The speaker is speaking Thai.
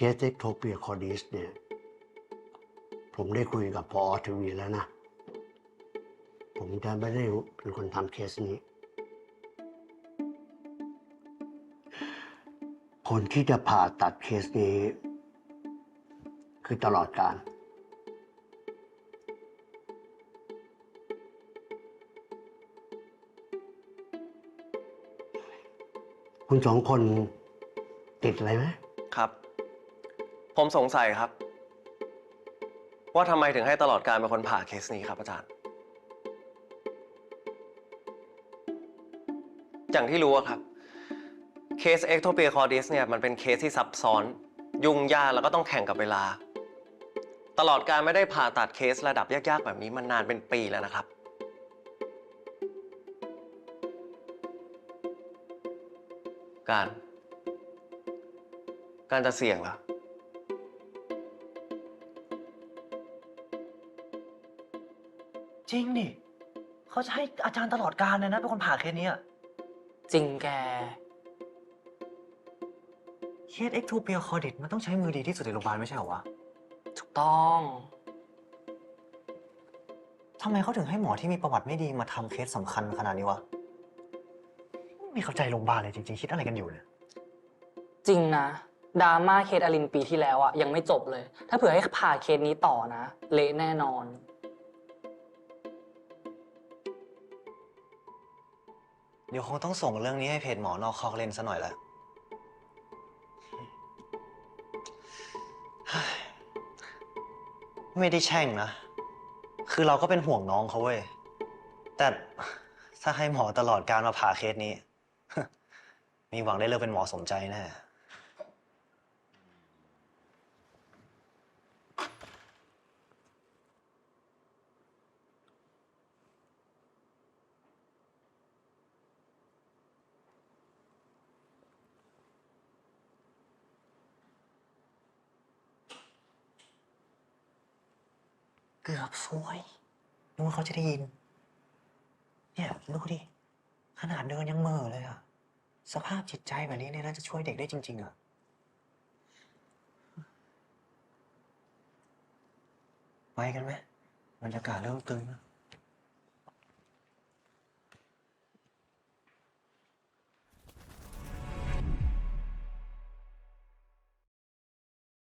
เคสเอ็กโทเปียคอดิสเนี่ยผมได้คุยกับพอทวีแล้วนะ ผมจะไม่ได้เป็นคนทำเคสนี้ คนที่จะผ่าตัดเคสนี้ คือตลอดการคุณสองคนติดอะไรไหมครับ ผมสงสัยครับ ว่าทำไมถึงให้ตลอดการเป็นคนผ่าเคสนี้ครับอาจารย์ อย่างที่รู้อะครับ เคสเอ็กโทเปียคอร์ดิสเนี่ยมันเป็นเคสที่ซับซ้อน ยุ่งยากแล้วก็ต้องแข่งกับเวลา ตลอดการไม่ได้ผ่าตัดเคสระดับยากๆ แบบนี้มันนานเป็นปีแล้วนะครับ การ การจะเสี่ยงเหรอ จริงดิเขาจะให้อาจารย์ตลอดการเลยนะเป็นคนผ่าเคสนี้อะจริงแก เคสเอ็กโทเปียคอร์ดิตมันต้องใช้มือดีที่สุดในโรงพยาบาลไม่ใช่เหรอวะถูกต้อง ทำไมเขาถึงให้หมอที่มีประวัติไม่ดีมาทำเคสสำคัญขนาดนี้วะ ไม่เข้าใจโรงพยาบาลเลยจริงๆ คิดอะไรกันอยู่เนี่ย จริงนะดราม่าเคสอลินปีที่แล้วอะยังไม่จบเลย ถ้าเผื่อให้ผ่าเคสนี้ต่อนะ เละแน่นอน เดี๋ยวคงต้องส่งเรื่องนี้ให้เพจหมอนอกคอกเล่นซะหน่อยแหละไม่ได้แช่งนะ คือเราก็เป็นห่วงน้องเขาเว้ย แต่ถ้าให้หมอตลอดการมาผ่าเคสนี้ มีหวังได้เลิกเป็นหมอสมใจแน่ เกือบซวยนึกว่าเขาจะได้ยิน เนี่ยดูดิ ขนาดเดินยังเหม่อเลยอะสภาพจิตใจแบบนี้เนี่ยน่าจะช่วยเด็กได้จริง ๆอะไปกันไหมบรรยากาศเริ่มตึงแล้ว